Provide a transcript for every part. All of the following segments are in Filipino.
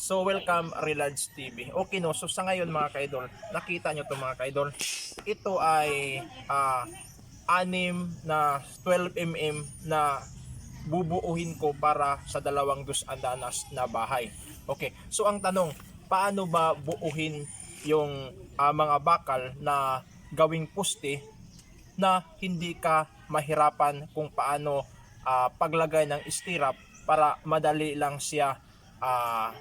So welcome Relads TV. Okay no, so sa ngayon mga kaidol, nakita nyo to mga kaidol. Ito ay ah, anim na 12mm na bubuuhin ko para sa dalawang dus andanas na bahay. Okay, so ang tanong, paano ba buuhin yung ah, mga bakal na gawing puste na hindi ka mahirapan kung paano ah, paglagay ng stirrup para madali lang siya ah,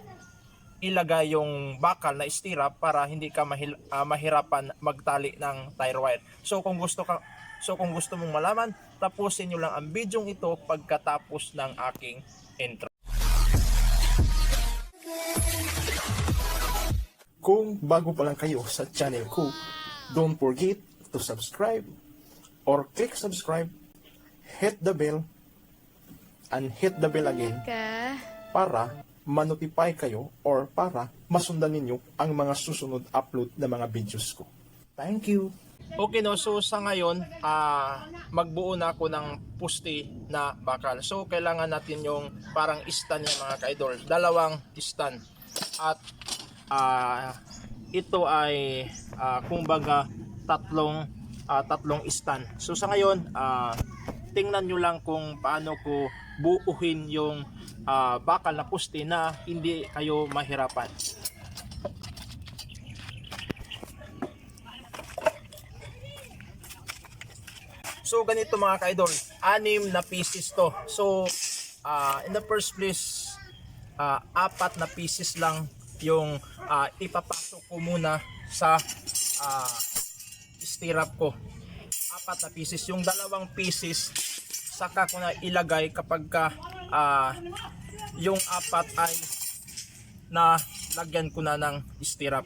ilagay yung bakal na stirrup para hindi ka mahil, ah, mahirapan magtali ng tire wire. So kung gusto ka So kung gusto mong malaman, tapusin nyo lang ang video ito pagkatapos ng aking intro. Kung bago pa lang kayo sa channel ko, don't forget to subscribe or click subscribe, hit the bell, and hit the bell again para manotify kayo or para masundan ninyo ang mga susunod upload na mga videos ko. Thank you! Okay no, so sa ngayon, ah magbuo na ako ng puste na bakal. So kailangan natin yung parang stand niya mga kaidol. Dalawang stand. At ah ito ay ah, kumbaga tatlong ah, tatlong stand. So sa ngayon, ah tingnan nyo lang kung paano ko buuhin yung ah, bakal na puste na hindi kayo mahirapan. So ganito mga ka-idol, anim na pieces to. So ah, in the first place, ah, apat na pieces lang yung ah, ipapasok ko muna sa ah, stirrup ko. Apat na pieces. Yung dalawang pieces, saka ko na ilagay kapag ka ah, yung apat ay na lagyan ko na ng stirrup.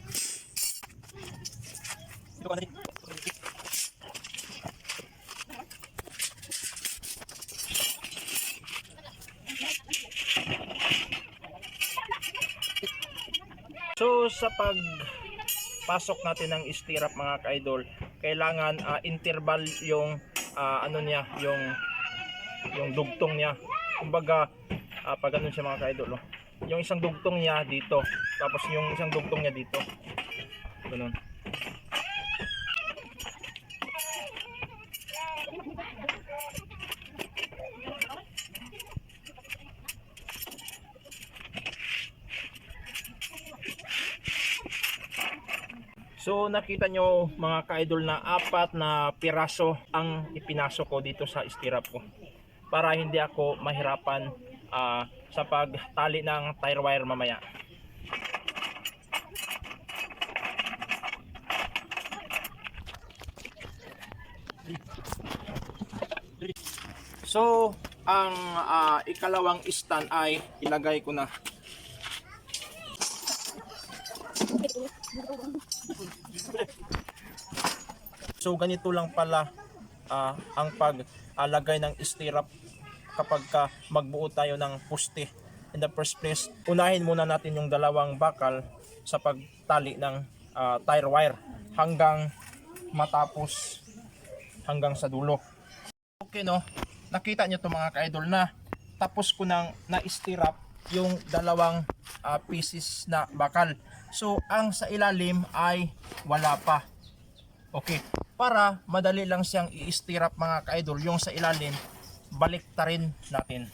So sa pag pasok natin ng stirrup mga ka-idol, kailangan ah, interval yung ah, ano niya, yung yung dugtong niya. Kumbaga ah, pag ganun siya mga ka-idol, oh. yung isang dugtong niya dito, tapos yung isang dugtong niya dito. Ganun. So nakita nyo mga ka-idol na apat na piraso ang ipinasok ko dito sa stirrup ko para hindi ako mahirapan ah, sa pagtali ng tire wire mamaya. So ang ah, ikalawang stand ay ilagay ko na So ganito lang pala ah, ang paglagay ng stirrup kapag ka magbuo tayo ng poste. In the first place, unahin muna natin yung dalawang bakal sa pagtali ng ah, tire wire hanggang matapos hanggang sa dulo. Okay no, nakita nyo to mga ka-idol na tapos ko nang na-stirrup yung dalawang ah, pieces na bakal. So ang sa ilalim ay wala pa. Okay. Para madali lang siyang i-stirrup mga ka-idol, yung sa ilalim, balik rin natin.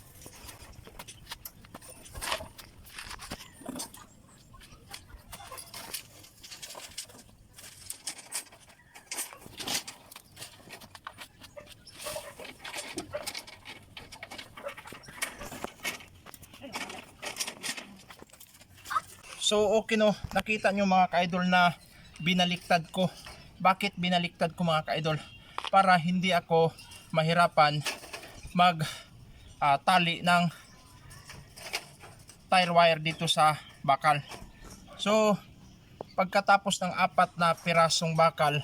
So okay no, nakita nyo mga ka-idol na binaliktad ko. Bakit binaliktad ko mga ka-idol? Para hindi ako mahirapan mag ah, tali ng tire wire dito sa bakal. So pagkatapos ng apat na pirasong bakal,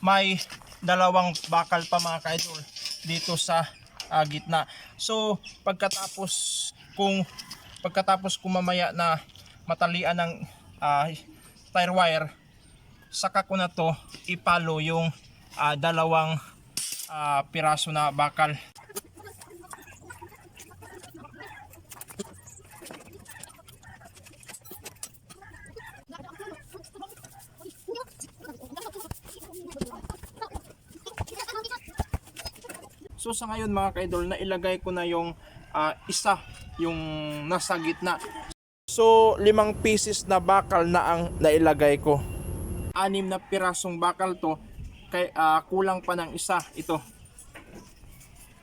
may dalawang bakal pa mga ka-idol dito sa ah, gitna. So pagkatapos kung pagkatapos ko mamaya na matalian ng ah, tire wire saka ko na to ipalo yung ah, dalawang ah, piraso na bakal So sa ngayon mga ka-idol, nailagay ko na yung ah, isa, yung nasa gitna. So limang pieces na bakal na ang nailagay ko. Anim na pirasong bakal to, kay, ah, kulang pa ng isa ito.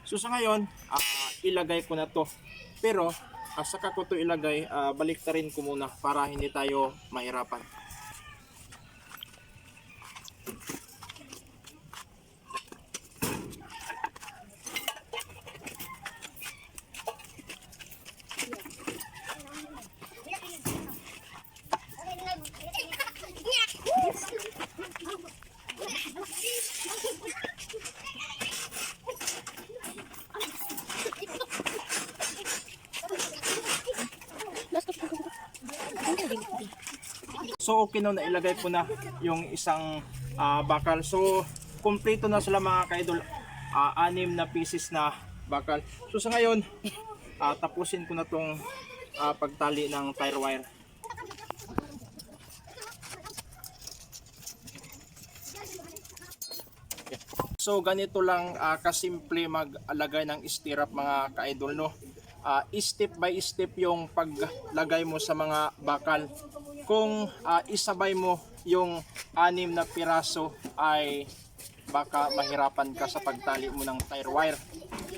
So sa ngayon, ah, ilagay ko na to. Pero uh, saka ko to ilagay, uh, baliktarin ko muna para hindi tayo mahirapan. So okay no, nailagay ko na yung isang ah, bakal. So kumpleto na sila mga kaidol. Ah, anim na pieces na bakal. So sa ngayon, ah, tapusin ko na tong ah, pagtali ng tire wire. So ganito lang ah, kasimple maglagay ng stirrup mga ka-idol no. Ah, step by step yung paglagay mo sa mga bakal. Kung ah, isabay mo yung anim na piraso ay baka mahirapan ka sa pagtali mo ng tire wire.